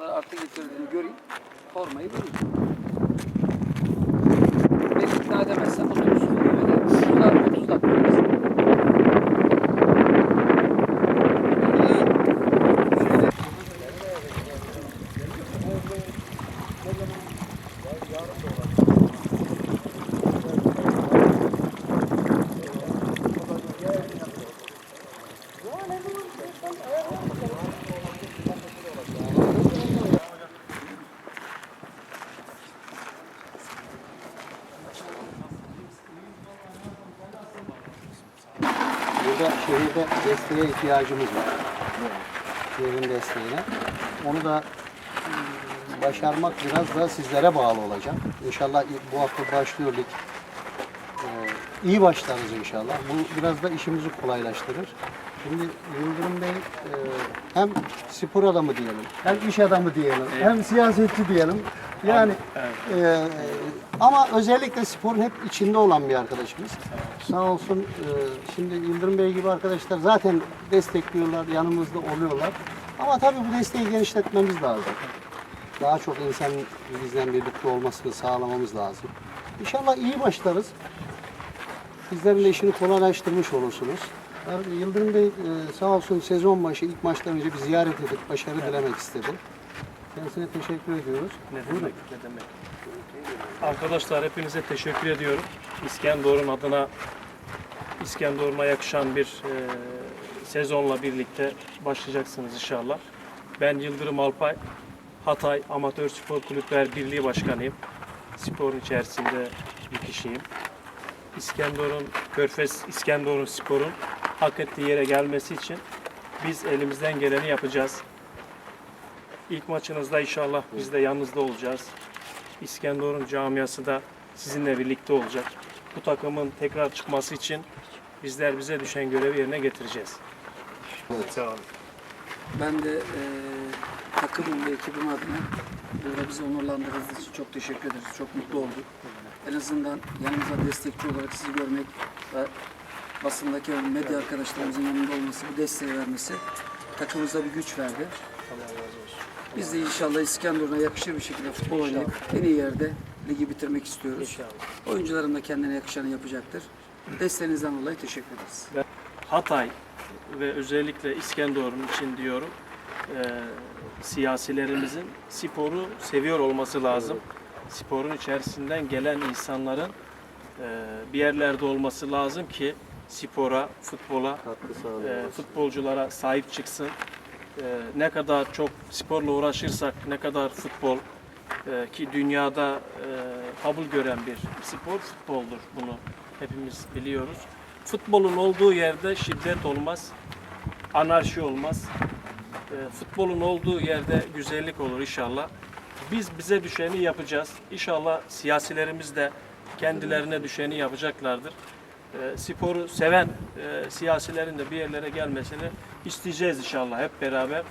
hayata getirdiğini göreyim. Formayı vereyim. Beni ikna edemezsen oturursun. Şurada 30 dakika olmasın. Burada şehirde desteğe ihtiyacımız var. Şehrin desteğine. Onu da mm, başarmak biraz da sizlere bağlı olacak. İnşallah bu hafta başlıyor lig. İyi başlarız inşallah. Bu biraz da işimizi kolaylaştırır. Şimdi Yıldırım Bey e, hem spor adamı diyelim, hem iş adamı diyelim, hem siyasetçi diyelim. Yani e, ama özellikle sporun hep içinde olan bir arkadaşımız. Sağ olsun e, şimdi Yıldırım Bey gibi arkadaşlar zaten destekliyorlar, yanımızda oluyorlar. Ama tabii bu desteği genişletmemiz lazım. Daha çok insan bizden birlikte olmasını sağlamamız lazım. İnşallah iyi başlarız. Sizlerin de işini kolaylaştırmış olursunuz. Yıldırım Bey e, sağ olsun sezon başı ilk maçtan önce bir ziyaret edip başarı dilemek istedi. Kendisine teşekkür ediyoruz. Ne demek, ne demek. Arkadaşlar hepinize teşekkür ediyorum. İskenderun adına İskenderun'a yakışan bir e, sezonla birlikte başlayacaksınız inşallah. Ben Yıldırım Alpay, Hatay Amatör Spor Kulüpler Birliği Başkanıyım. Sporun içerisinde bir kişiyim. İskenderun, Körfez İskenderun Spor'un hak ettiği yere gelmesi için biz elimizden geleni yapacağız. İlk maçınızda inşallah biz de yanınızda olacağız. İskenderun camiası da sizinle birlikte olacak. Bu takımın tekrar çıkması için bizler bize düşen görevi yerine getireceğiz. Sağ olun. Ben de e, takımım ve ekibim adına burada bizi onurlandırdığınız için çok teşekkür ederiz. Çok mutlu olduk. En azından yanımıza destekçi olarak sizi görmek ve basındaki medya arkadaşlarımızın yanında olması, bu desteği vermesi takımımıza bir güç verdi. Biz de inşallah İskenderun'a yakışır bir şekilde futbol oynayıp en iyi yerde ligi bitirmek istiyoruz. İnşallah. Oyuncularım da kendine yakışanı yapacaktır. Desteğinizden dolayı teşekkür ederiz. Hatay ve özellikle İskenderun için diyorum e, siyasilerimizin sporu seviyor olması lazım. Sporun içerisinden gelen insanların e, bir yerlerde olması lazım ki spora, futbola, e, futbolculara sahip çıksın. E, ne kadar çok sporla uğraşırsak, ne kadar futbol e, ki dünyada e, kabul gören bir spor futboldur. Bunu hepimiz biliyoruz. Futbolun olduğu yerde şiddet olmaz, anarşi olmaz. E, futbolun olduğu yerde güzellik olur inşallah. Biz bize düşeni yapacağız. İnşallah siyasilerimiz de kendilerine düşeni yapacaklardır. E, sporu seven e, siyasilerin de bir yerlere gelmesini isteyeceğiz inşallah hep beraber.